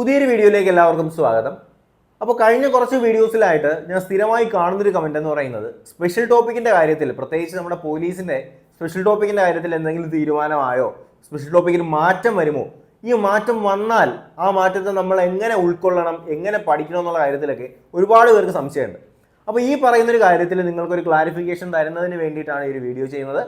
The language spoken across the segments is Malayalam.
പുതിയൊരു വീഡിയോയിലേക്ക് എല്ലാവർക്കും സ്വാഗതം. അപ്പോൾ കഴിഞ്ഞ കുറച്ച് വീഡിയോസിലായിട്ട് ഞാൻ സ്ഥിരമായി കാണുന്നൊരു കമന്റ് എന്ന് പറയുന്നത് സ്പെഷ്യൽ ടോപ്പിക്കിന്റെ കാര്യത്തിൽ പ്രത്യേകിച്ച് നമ്മുടെ പോലീസിന്റെ സ്പെഷ്യൽ ടോപ്പിക്കിന്റെ കാര്യത്തിൽ എന്തെങ്കിലും തീരുമാനമായോ സ്പെഷ്യൽ ടോപ്പിക്കിന് മാറ്റം വരുമോ ഈ മാറ്റം വന്നാൽ ആ മാറ്റത്തെ നമ്മൾ എങ്ങനെ ഉൾക്കൊള്ളണം എങ്ങനെ പഠിക്കണം എന്നുള്ള കാര്യത്തിലൊക്കെ ഒരുപാട് പേർക്ക് സംശയമുണ്ട്. അപ്പോൾ ഈ പറയുന്നൊരു കാര്യത്തിൽ നിങ്ങൾക്കൊരു ക്ലാരിഫിക്കേഷൻ തരുന്നതിന് വേണ്ടിയിട്ടാണ് ഈ ഒരു വീഡിയോ ചെയ്യുന്നത്.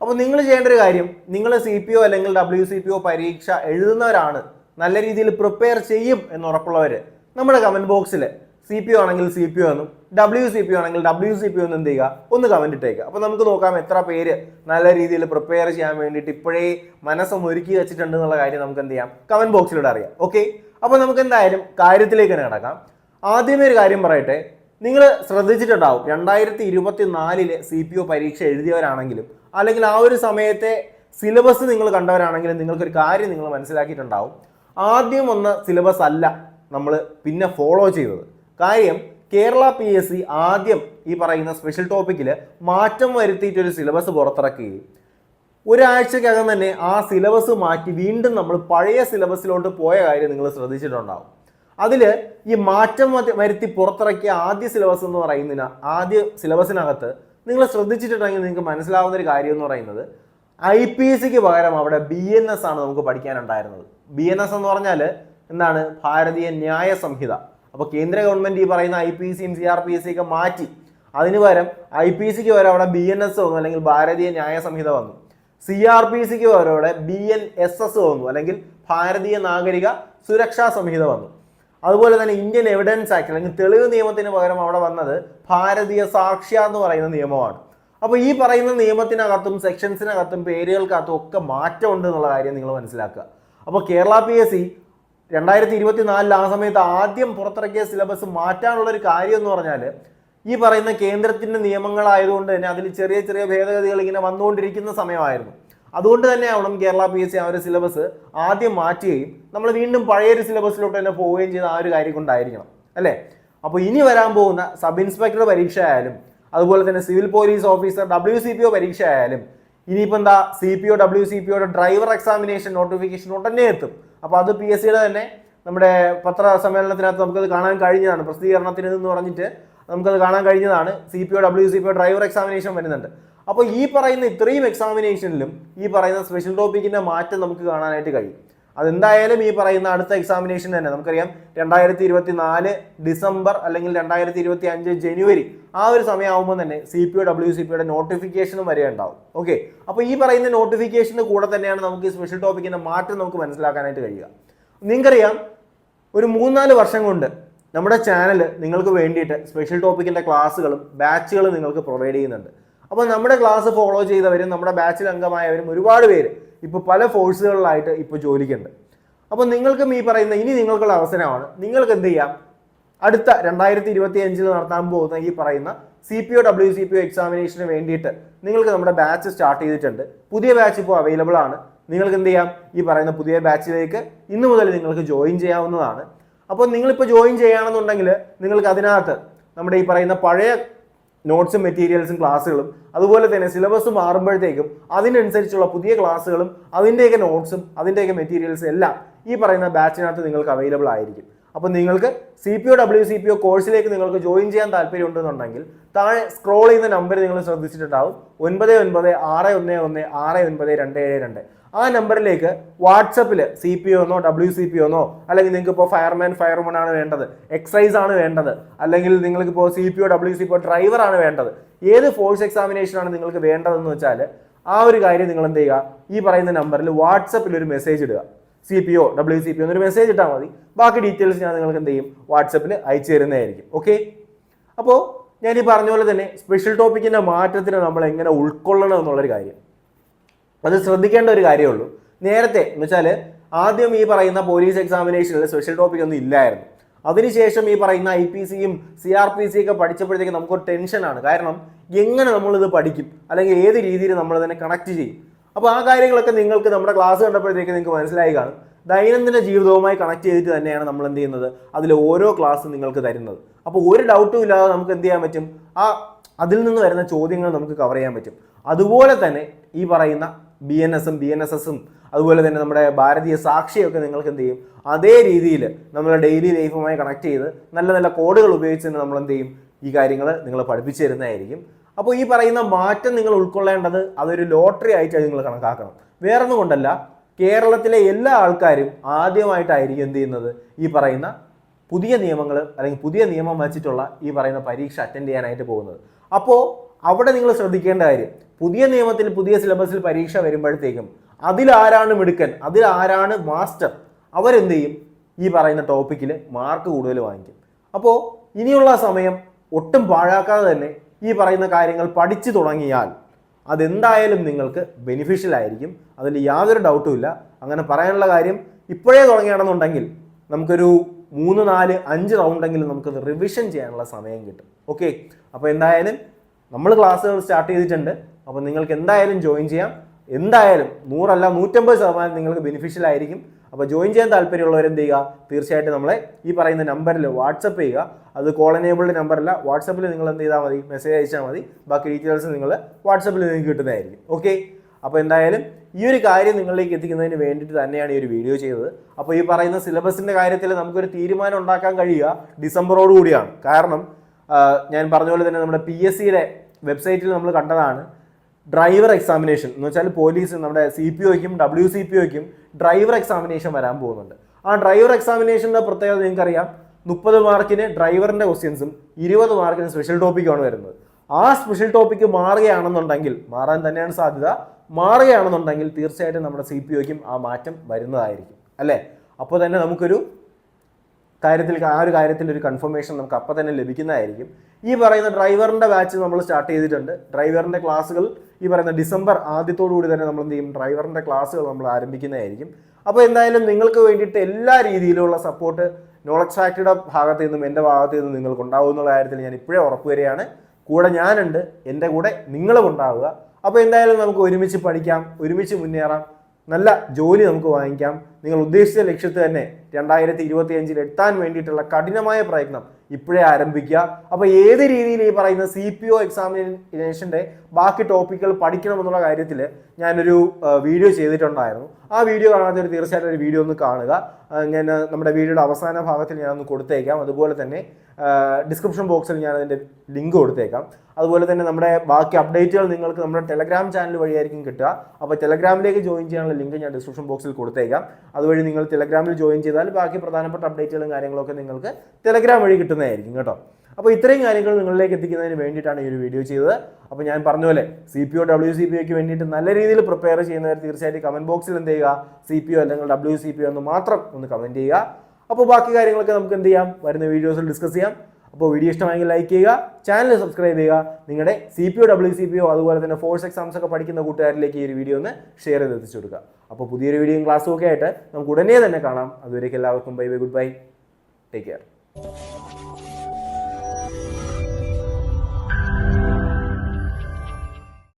അപ്പോൾ നിങ്ങൾ ചെയ്യേണ്ട ഒരു കാര്യം നിങ്ങൾ സി പി ഒ അല്ലെങ്കിൽ ഡബ്ല്യു സി പി ഒ പരീക്ഷ എഴുതുന്നവരാണ് നല്ല രീതിയിൽ പ്രിപ്പയർ ചെയ്യും എന്ന് ഉറപ്പുള്ളവർ നമ്മുടെ കമന്റ് ബോക്സിൽ സി പി ഒ ആണെങ്കിൽ സി പി ഒ എന്നും ഡബ്ല്യു സി പി ഒ ആണെങ്കിൽ ഡബ്ല്യു സി പി ഒ എന്നും എന്ത് ചെയ്യുക? ഒന്ന് കമന്റ് ഇട്ടേക്കുക. അപ്പോൾ നമുക്ക് നോക്കാം എത്ര പേര് നല്ല രീതിയിൽ പ്രിപ്പയർ ചെയ്യാൻ വേണ്ടിയിട്ട് ഇപ്പോഴേ മനസ്സും ഒരുക്കി വെച്ചിട്ടുണ്ട് എന്നുള്ള കാര്യം നമുക്ക് എന്ത് ചെയ്യാം? കമന്റ് ബോക്സിലൂടെ അറിയാം. ഓക്കെ അപ്പോൾ നമുക്ക് എന്തായാലും കാര്യത്തിലേക്ക് തന്നെ കിടക്കാം. ആദ്യമേ ഒരു കാര്യം പറയട്ടെ. നിങ്ങൾ ശ്രദ്ധിച്ചിട്ടുണ്ടാവും രണ്ടായിരത്തി ഇരുപത്തി നാലിലെ സി പി ഒ പരീക്ഷ എഴുതിയവരാണെങ്കിലും അല്ലെങ്കിൽ ആ ഒരു സമയത്തെ സിലബസ് നിങ്ങൾ കണ്ടവരാണെങ്കിലും നിങ്ങൾക്കൊരു കാര്യം നിങ്ങൾ മനസ്സിലാക്കിയിട്ടുണ്ടാവും. ആദ്യം വന്ന സിലബസ് അല്ല നമ്മൾ പിന്നെ ഫോളോ ചെയ്തത്. കാര്യം കേരള പി എസ് സി ആദ്യം ഈ പറയുന്ന സ്പെഷ്യൽ ടോപ്പിക്കിൽ മാറ്റം വരുത്തിയിട്ടൊരു സിലബസ് പുറത്തിറക്കുകയും ഒരാഴ്ചക്കകം തന്നെ ആ സിലബസ് മാറ്റി വീണ്ടും നമ്മൾ പഴയ സിലബസിലോട്ട് പോയ കാര്യം നിങ്ങൾ ശ്രദ്ധിച്ചിട്ടുണ്ടാവും. അതിൽ ഈ മാറ്റം വരുത്തി പുറത്തിറക്കിയ ആദ്യ സിലബസ് എന്ന് പറയുന്നതിന് ആദ്യ സിലബസിനകത്ത് നിങ്ങൾ ശ്രദ്ധിച്ചിട്ടുണ്ടെങ്കിൽ നിങ്ങൾക്ക് മനസ്സിലാവുന്ന ഒരു കാര്യം എന്ന് പറയുന്നത് ഐ പി എസ് സിക്ക് പകരം അവിടെ ബി എൻ എസ് ആണ് നമുക്ക് പഠിക്കാനുണ്ടായിരുന്നത്. ബി എൻ എസ് എന്ന് പറഞ്ഞാൽ എന്താണ്? ഭാരതീയ ന്യായ സംഹിത. അപ്പോൾ കേന്ദ്ര ഗവൺമെന്റ് ഈ പറയുന്ന ഐ പി സിയും സി ആർ പി എസ് ഒക്കെ മാറ്റി അതിന് പകരം ഐ പി സിക്ക് പകരം അവിടെ ബി എൻ എസ് വന്നു അല്ലെങ്കിൽ ഭാരതീയ ന്യായ സംഹിത വന്നു. സി ആർ പി സിക്ക് പകരം അവിടെ ബി എൻ എസ് എസ് വന്നു അല്ലെങ്കിൽ ഭാരതീയ നാഗരിക സുരക്ഷാ സംഹിത വന്നു. അതുപോലെ തന്നെ ഇന്ത്യൻ എവിഡൻസ് ആക്ട് അല്ലെങ്കിൽ തെളിവ് നിയമത്തിന് പകരം അവിടെ വന്നത് ഭാരതീയ സാക്ഷ്യ എന്ന് പറയുന്ന നിയമമാണ്. അപ്പോൾ ഈ പറയുന്ന നിയമത്തിനകത്തും സെക്ഷൻസിനകത്തും പേരുകൾക്കകത്തും ഒക്കെ മാറ്റമുണ്ട് എന്നുള്ള കാര്യം നിങ്ങൾ മനസ്സിലാക്കുക. അപ്പോൾ കേരള പി എസ് സി രണ്ടായിരത്തി ഇരുപത്തി നാലിൽ ആ സമയത്ത് ആദ്യം പുറത്തിറക്കിയ സിലബസ് മാറ്റാനുള്ള ഒരു കാര്യം എന്ന് പറഞ്ഞാൽ ഈ പറയുന്ന കേന്ദ്രത്തിന്റെ നിയമങ്ങളായതുകൊണ്ട് തന്നെ അതിൽ ചെറിയ ചെറിയ ഭേദഗതികൾ ഇങ്ങനെ വന്നുകൊണ്ടിരിക്കുന്ന സമയമായിരുന്നു. അതുകൊണ്ട് തന്നെ ആവണം കേരള പി എസ് സി ആ ഒരു സിലബസ് ആദ്യം മാറ്റുകയും നമ്മൾ വീണ്ടും പഴയൊരു സിലബസിലോട്ട് തന്നെ പോവുകയും ചെയ്ത ആ ഒരു കാര്യം കൊണ്ടായിരിക്കണം അല്ലേ? അപ്പോൾ ഇനി വരാൻ പോകുന്ന സബ് ഇൻസ്പെക്ടർ പരീക്ഷ ആയാലും അതുപോലെ തന്നെ civil police officer W C P O പരീക്ഷ ആയാലും ഇനിയിപ്പോൾ എന്താ C P O W C P ഒയുടെ ഡ്രൈവർ എക്സാമിനേഷൻ നോട്ടിഫിക്കേഷൻ ഉടനെ എത്തും. അപ്പോൾ അത് പി എസ് സിയുടെ തന്നെ നമ്മുടെ പത്ര സമ്മേളനത്തിനകത്ത് നമുക്കത് കാണാൻ കഴിഞ്ഞതാണ്. പ്രസിദ്ധീകരണത്തിന് എന്ന് പറഞ്ഞിട്ട് നമുക്കത് കാണാൻ കഴിഞ്ഞതാണ്. C P O W C P O driver examination വരുന്നുണ്ട്. അപ്പോൾ ഈ പറയുന്ന ഇത്രയും എക്സാമിനേഷനിലും ഈ പറയുന്ന സ്പെഷ്യൽ ടോപ്പിക്കിന്റെ മാറ്റം നമുക്ക് കാണാനായിട്ട് കഴിയും. അതെന്തായാലും ഈ പറയുന്ന അടുത്ത എക്സാമിനേഷൻ തന്നെ. നമുക്കറിയാം രണ്ടായിരത്തി ഇരുപത്തി നാല് ഡിസംബർ അല്ലെങ്കിൽ രണ്ടായിരത്തി ഇരുപത്തി അഞ്ച് ജനുവരി ആ ഒരു സമയമാകുമ്പോൾ തന്നെ C P O W C പിയുടെ നോട്ടിഫിക്കേഷനും വരെ ഉണ്ടാവും. ഓക്കെ അപ്പോൾ ഈ പറയുന്ന നോട്ടിഫിക്കേഷന്റെ കൂടെ തന്നെയാണ് നമുക്ക് ഈ സ്പെഷ്യൽ ടോപ്പിക്കിന്റെ മാറ്റം നമുക്ക് മനസ്സിലാക്കാനായിട്ട് കഴിയുക. നിങ്ങൾക്കറിയാം ഒരു മൂന്നാൽ വർഷം കൊണ്ട് നമ്മുടെ ചാനൽ നിങ്ങൾക്ക് വേണ്ടിയിട്ട് സ്പെഷ്യൽ ടോപ്പിക്കിന്റെ ക്ലാസ്സുകളും ബാച്ചുകളും നിങ്ങൾക്ക് പ്രൊവൈഡ് ചെയ്യുന്നുണ്ട്. അപ്പോൾ നമ്മുടെ ക്ലാസ് ഫോളോ ചെയ്തവരും നമ്മുടെ ബാച്ചിൽ അംഗമായവരും ഒരുപാട് പേര് ഇപ്പോൾ പല ഫോഴ്സുകളിലായിട്ട് ഇപ്പോൾ ജോലിക്കുണ്ട്. അപ്പോൾ നിങ്ങൾക്കും ഈ പറയുന്ന ഇനി നിങ്ങൾക്കുള്ള അവസരമാണ്. നിങ്ങൾക്ക് എന്ത് ചെയ്യാം? അടുത്ത രണ്ടായിരത്തി ഇരുപത്തി അഞ്ചിൽ നടത്താൻ പോകുന്ന ഈ പറയുന്ന C P O W C P O എക്സാമിനേഷന് വേണ്ടിയിട്ട് നിങ്ങൾക്ക് നമ്മുടെ ബാച്ച് സ്റ്റാർട്ട് ചെയ്തിട്ടുണ്ട്. പുതിയ ബാച്ച് ഇപ്പോൾ അവൈലബിൾ ആണ്. നിങ്ങൾക്ക് എന്ത് ചെയ്യാം? ഈ പറയുന്ന പുതിയ ബാച്ചിലേക്ക് ഇന്ന് മുതൽ നിങ്ങൾക്ക് ജോയിൻ ചെയ്യാവുന്നതാണ്. അപ്പോൾ നിങ്ങളിപ്പോൾ ജോയിൻ ചെയ്യുകയാണെന്നുണ്ടെങ്കിൽ നിങ്ങൾക്ക് അതിനകത്ത് നമ്മുടെ ഈ പറയുന്ന പഴയ നോട്ട്സും മെറ്റീരിയൽസും ക്ലാസ്സുകളും അതുപോലെ തന്നെ സിലബസ് മാറുമ്പോഴത്തേക്കും അതിനനുസരിച്ചുള്ള പുതിയ ക്ലാസ്സുകളും അതിന്റെയൊക്കെ നോട്ട്സും അതിന്റെയൊക്കെ മെറ്റീരിയൽസും എല്ലാം ഈ പറയുന്ന ബാച്ചിനകത്ത് നിങ്ങൾക്ക് അവൈലബിൾ ആയിരിക്കും. അപ്പോൾ നിങ്ങൾക്ക് C P O W C P O കോഴ്സിലേക്ക് നിങ്ങൾക്ക് ജോയിൻ ചെയ്യാൻ താല്പര്യമുണ്ടെന്നുണ്ടെങ്കിൽ താഴെ സ്ക്രോൾ ചെയ്യുന്ന നമ്പർ നിങ്ങൾ ശ്രദ്ധിച്ചിട്ടുണ്ടാവും. ഒൻപത് ഒൻപത് ആറ് ഒന്ന് ഒന്ന് ആറ് ഒൻപത് രണ്ട് ഏഴ് രണ്ട്. ആ നമ്പറിലേക്ക് വാട്സപ്പിൽ സി പി ഒന്നോ ഡബ്ല്യു സി പി ഒന്നോ അല്ലെങ്കിൽ നിങ്ങൾക്ക് ഇപ്പോൾ ഫയർമാൻ ഫയർമാൻ ആണ് വേണ്ടത് എക്സൈസ് ആണ് വേണ്ടത് അല്ലെങ്കിൽ നിങ്ങൾക്ക് ഇപ്പോൾ C P O W C P O driver ആണ് വേണ്ടത് ഏത് ഫോഴ്സ് എക്സാമിനേഷൻ ആണ് നിങ്ങൾക്ക് വേണ്ടതെന്ന് വെച്ചാൽ ആ ഒരു കാര്യം നിങ്ങൾ എന്ത് ചെയ്യുക? ഈ പറയുന്ന നമ്പറിൽ വാട്സപ്പിൽ ഒരു മെസ്സേജ് ഇടുക. C P O W C P ഒന്നൊരു മെസ്സേജ് ഇട്ടാൽ മതി. ബാക്കി ഡീറ്റെയിൽസ് ഞാൻ നിങ്ങൾക്ക് എന്ത് ചെയ്യും? വാട്സപ്പിൽ അയച്ചു തരുന്നതായിരിക്കും. ഓക്കെ അപ്പോൾ ഞാൻ ഈ പറഞ്ഞ പോലെ തന്നെ സ്പെഷ്യൽ ടോപ്പിക്കിന്റെ മാറ്റത്തിന് നമ്മൾ എങ്ങനെ ഉൾക്കൊള്ളണം എന്നുള്ളൊരു കാര്യം. അത് ശ്രദ്ധിക്കേണ്ട ഒരു കാര്യമേ ഉള്ളൂ. നേരത്തെ എന്ന് വെച്ചാൽ ആദ്യം ഈ പറയുന്ന പോലീസ് എക്സാമിനേഷനിൽ സ്പെഷ്യൽ ടോപ്പിക് ഒന്നും ഇല്ലായിരുന്നു. അതിനുശേഷം ഈ പറയുന്ന ഐ പി സിയും സി ആർ പി സി ഒക്കെ പഠിച്ചപ്പോഴത്തേക്ക് നമുക്കൊരു ടെൻഷനാണ് കാരണം എങ്ങനെ നമ്മളിത് പഠിക്കും? അല്ലെങ്കിൽ ഏത് രീതിയിൽ നമ്മൾ അതിനെ കണക്ട് ചെയ്യും? അപ്പോൾ ആ കാര്യങ്ങളൊക്കെ നിങ്ങൾക്ക് നമ്മുടെ ക്ലാസ് കണ്ടപ്പോഴത്തേക്ക് നിങ്ങൾക്ക് മനസ്സിലായി കാണും. ദൈനംദിന ജീവിതവുമായി കണക്ട് ചെയ്തിട്ട് തന്നെയാണ് നമ്മൾ എന്ത് ചെയ്യുന്നത്? അതിൽ ഓരോ ക്ലാസ് നിങ്ങൾക്ക് തരുന്നത്. അപ്പോൾ ഒരു ഡൗട്ടും ഇല്ലാതെ നമുക്ക് എന്ത് ചെയ്യാൻ പറ്റും? ആ അതിൽ നിന്ന് വരുന്ന ചോദ്യങ്ങൾ നമുക്ക് കവർ ചെയ്യാൻ പറ്റും. അതുപോലെ തന്നെ ഈ പറയുന്ന ബി എൻ എസും ബി എൻ എസ് എസും അതുപോലെ തന്നെ നമ്മുടെ ഭാരതീയ സാക്ഷിയൊക്കെ നിങ്ങൾക്ക് എന്ത് ചെയ്യും? അതേ രീതിയിൽ നമ്മളെ ഡെയിലി ലൈഫുമായി കണക്ട് ചെയ്ത് നല്ല നല്ല കോഡുകൾ ഉപയോഗിച്ച് തന്നെ നമ്മൾ എന്ത് ചെയ്യും? ഈ കാര്യങ്ങൾ നിങ്ങൾ പഠിപ്പിച്ചു തരുന്നതായിരിക്കും. അപ്പോൾ ഈ പറയുന്ന മാറ്റം നിങ്ങൾ ഉൾക്കൊള്ളേണ്ടത് അതൊരു ലോട്ടറി ആയിട്ട് നിങ്ങൾ കണക്കാക്കണം. വേറൊന്നും കൊണ്ടല്ല കേരളത്തിലെ എല്ലാ ആൾക്കാരും ആദ്യമായിട്ടായിരിക്കും എന്ത് ചെയ്യുന്നത്? ഈ പറയുന്ന പുതിയ നിയമങ്ങൾ അല്ലെങ്കിൽ പുതിയ നിയമം വച്ചിട്ടുള്ള ഈ പറയുന്ന പരീക്ഷ അറ്റൻഡ് ചെയ്യാനായിട്ട് പോകുന്നത്. അപ്പോൾ അവിടെ നിങ്ങൾ ശ്രദ്ധിക്കേണ്ട കാര്യം പുതിയ നിയമത്തിൽ പുതിയ സിലബസിൽ പരീക്ഷ വരുമ്പോഴത്തേക്കും അതിലാരാണ് മിടുക്കൻ അതിലാരാണ് മാസ്റ്റർ അവരെന്ത് ചെയ്യും? ഈ പറയുന്ന ടോപ്പിക്കിൽ മാർക്ക് കൂടുതൽ വാങ്ങിക്കും. അപ്പോൾ ഇനിയുള്ള സമയം ഒട്ടും പാഴാക്കാതെ തന്നെ ഈ പറയുന്ന കാര്യങ്ങൾ പഠിച്ചു തുടങ്ങിയാൽ അതെന്തായാലും നിങ്ങൾക്ക് ബെനിഫിഷ്യൽ ആയിരിക്കും. അതിൽ യാതൊരു ഡൗട്ടും ഇല്ല. അങ്ങനെ പറയാനുള്ള കാര്യം ഇപ്പോഴേ തുടങ്ങുകയാണെന്നുണ്ടെങ്കിൽ നമുക്കൊരു മൂന്ന് നാല് അഞ്ച് റൗണ്ടെങ്കിലും നമുക്കത് റിവിഷൻ ചെയ്യാനുള്ള സമയം കിട്ടും. ഓക്കെ അപ്പോൾ എന്തായാലും നമ്മൾ ക്ലാസ്സുകൾ സ്റ്റാർട്ട് ചെയ്തിട്ടുണ്ട്. അപ്പോൾ നിങ്ങൾക്ക് എന്തായാലും ജോയിൻ ചെയ്യാം. എന്തായാലും നൂറല്ല നൂറ്റമ്പത് ശതമാനം നിങ്ങൾക്ക് ബെനിഫിഷ്യൽ ആയിരിക്കും. അപ്പോൾ ജോയിൻ ചെയ്യാൻ താല്പര്യമുള്ളവർ എന്ത് ചെയ്യുക? തീർച്ചയായിട്ടും നമ്മളെ ഈ പറയുന്ന നമ്പറിൽ വാട്സപ്പ് ചെയ്യുക. അത് കോൾ എനേബിൾഡ് നമ്പറല്ല വാട്സപ്പിൽ നിങ്ങൾ എന്ത് ചെയ്താൽ മതി? മെസ്സേജ് അയച്ചാൽ മതി. ബാക്കി ഡീറ്റെയിൽസ് നിങ്ങൾ വാട്സപ്പിൽ നിങ്ങൾക്ക് കിട്ടുന്നതായിരിക്കും. ഓക്കെ അപ്പോൾ എന്തായാലും ഈ ഒരു കാര്യം നിങ്ങളിലേക്ക് എത്തിക്കുന്നതിന് വേണ്ടിയിട്ട് തന്നെയാണ് ഈ ഒരു വീഡിയോ ചെയ്തത്. അപ്പോൾ ഈ പറയുന്ന സിലബസിന്റെ കാര്യത്തിൽ നമുക്കൊരു തീരുമാനം ഉണ്ടാക്കാൻ കഴിയുക ഡിസംബറോട് കൂടിയാണ്. കാരണം ഞാൻ പറഞ്ഞ പോലെ തന്നെ നമ്മുടെ പി എസ് സിയുടെ വെബ്സൈറ്റിൽ നമ്മൾ കണ്ടതാണ്. ഡ്രൈവർ എക്സാമിനേഷൻ എന്ന് വെച്ചാൽ പോലീസ് നമ്മുടെ സി പി ഒക്കും ഡബ്ല്യു സി പി ഒക്കും ഡ്രൈവർ എക്സാമിനേഷൻ വരാൻ പോകുന്നുണ്ട്. ആ ഡ്രൈവർ എക്സാമിനേഷന്റെ പ്രത്യേകത നിങ്ങൾക്കറിയാം. മുപ്പത് മാർക്കിന് ഡ്രൈവറിന്റെ ക്വസ്റ്റ്യൻസും ഇരുപത് മാർക്കിന് സ്പെഷ്യൽ ടോപ്പിക്കുമാണ് വരുന്നത്. ആ സ്പെഷ്യൽ ടോപ്പിക്ക് മാറുകയാണെന്നുണ്ടെങ്കിൽ മാറാൻ തന്നെയാണ് സാധ്യത. മാറുകയാണെന്നുണ്ടെങ്കിൽ തീർച്ചയായിട്ടും നമ്മുടെ സി പി ഒക്കും ആ മാറ്റം വരുന്നതായിരിക്കും. അല്ലേ? അപ്പോൾ തന്നെ നമുക്കൊരു കാര്യത്തിൽ ആ ഒരു കാര്യത്തിൽ ഒരു കൺഫർമേഷൻ നമുക്ക് അപ്പം തന്നെ ലഭിക്കുന്നതായിരിക്കും. ഈ പറയുന്ന ഡ്രൈവറിന്റെ ബാച്ച് നമ്മൾ സ്റ്റാർട്ട് ചെയ്തിട്ടുണ്ട്. ഡ്രൈവറിന്റെ ക്ലാസ്സുകൾ ഈ പറയുന്ന ഡിസംബർ ആദ്യത്തോടു കൂടി തന്നെ നമ്മൾ എന്ത് ചെയ്യും? ഡ്രൈവറിന്റെ ക്ലാസ്സുകൾ നമ്മൾ ആരംഭിക്കുന്നതായിരിക്കും. അപ്പോൾ എന്തായാലും നിങ്ങൾക്ക് വേണ്ടിയിട്ട് എല്ലാ രീതിയിലുള്ള സപ്പോർട്ട് നോളജ് ഫാക്ടറിയുടെ ഭാഗത്തു നിന്നും എന്റെ ഭാഗത്തു നിന്നും നിങ്ങൾക്ക് ഉണ്ടാവും എന്നുള്ള കാര്യത്തിൽ ഞാൻ ഇപ്പോഴേ ഉറപ്പ് വരികയാണ് കൂടെ ഞാനുണ്ട് എന്റെ കൂടെ നിങ്ങളും ഉണ്ടാവുക. അപ്പോൾ എന്തായാലും നമുക്ക് ഒരുമിച്ച് പഠിക്കാം ഒരുമിച്ച് മുന്നേറാം. നല്ല ജോലി നമുക്ക് വാങ്ങിക്കാം. നിങ്ങൾ ഉദ്ദേശിച്ച ലക്ഷ്യത്തിൽ തന്നെ രണ്ടായിരത്തി ഇരുപത്തി അഞ്ചിൽ എത്താൻ വേണ്ടിയിട്ടുള്ള കഠിനമായ പ്രയത്നം ഇപ്പോഴേ ആരംഭിക്കുക. അപ്പോൾ ഏത് രീതിയിൽ ഈ പറയുന്ന സി പി ഒ എക്സാമിനേഷന്റെ ബാക്കി ടോപ്പിക്കുകൾ പഠിക്കണമെന്നുള്ള കാര്യത്തിൽ ഞാനൊരു വീഡിയോ ചെയ്തിട്ടുണ്ടായിരുന്നു. ആ വീഡിയോ കാണാത്തവർ തീർച്ചയായിട്ടും ഒരു വീഡിയോ ഒന്ന് കാണുക. ഞാൻ നമ്മുടെ വീഡിയോയുടെ അവസാന ഭാഗത്തിൽ ഞാനൊന്ന് കൊടുത്തേക്കാം. അതുപോലെ തന്നെ ഡിസ്ക്രിപ്ഷൻ ബോക്സിൽ ഞാൻ അതിന്റെ ലിങ്ക് കൊടുത്തേക്കാം. അതുപോലെ തന്നെ നമ്മുടെ ബാക്കി അപ്ഡേറ്റുകൾ നിങ്ങൾക്ക് നമ്മുടെ ടെലഗ്രാം ചാനൽ വഴിയായിരിക്കും കിട്ടുക. അപ്പോൾ ടെലഗ്രാമിലേക്ക് ജോയിൻ ചെയ്യാനുള്ള ലിങ്ക് ഞാൻ ഡിസ്ക്രിപ്ഷൻ ബോക്സിൽ കൊടുത്തേക്കാം. അതുവഴി നിങ്ങൾ ടെലഗ്രാമിൽ ജോയിൻ ചെയ്താൽ ബാക്കി പ്രധാനപ്പെട്ട അപ്ഡേറ്റുകളും കാര്യങ്ങളൊക്കെ നിങ്ങൾക്ക് ടെലഗ്രാം വഴി കിട്ടുന്നതായിരിക്കും കേട്ടോ. അപ്പോൾ ഇത്രയും കാര്യങ്ങൾ നിങ്ങളിലേക്ക് എത്തിക്കുന്നതിന് വേണ്ടിയിട്ടാണ് ഈ ഒരു വീഡിയോ ചെയ്തത്. അപ്പോൾ ഞാൻ പറഞ്ഞ പോലെ C P O W C P ഒക്ക് വേണ്ടിയിട്ട് നല്ല രീതിയിൽ പ്രിപ്പയർ ചെയ്യുന്നവർ തീർച്ചയായിട്ടും കമന്റ് ബോക്സിൽ എന്ത് ചെയ്യുക? സി പി ഒ അല്ലെങ്കിൽ ഡബ്ല്യു സി പി ഒ എന്ന് മാത്രം ഒന്ന് കമന്റ് ചെയ്യുക. അപ്പോൾ ബാക്കി കാര്യങ്ങളൊക്കെ നമുക്ക് എന്ത് ചെയ്യാം? വരുന്ന വീഡിയോസിൽ ഡിസ്കസ് ചെയ്യാം. അപ്പോൾ വീഡിയോ ഇഷ്ടമായെങ്കിൽ ലൈക്ക് ചെയ്യുക ചാനൽ സബ്സ്ക്രൈബ് ചെയ്യുക. നിങ്ങളുടെ C P O W C P O അതുപോലെ തന്നെ ഫോഴ്സ് എക്സാംസ് ഒക്കെ പഠിക്കുന്ന കൂട്ടുകാരിലേക്ക് ഈ ഒരു വീഡിയോ ഒന്ന് ഷെയർ ചെയ്ത് എത്തിച്ചു കൊടുക്കുക. അപ്പോൾ പുതിയൊരു വീഡിയോയും ക്ലാസ്സും ഒക്കെ ആയിട്ട് നമുക്ക് ഉടനെ തന്നെ കാണാം. അതുവരേക്കും എല്ലാവർക്കും bye bye goodbye take care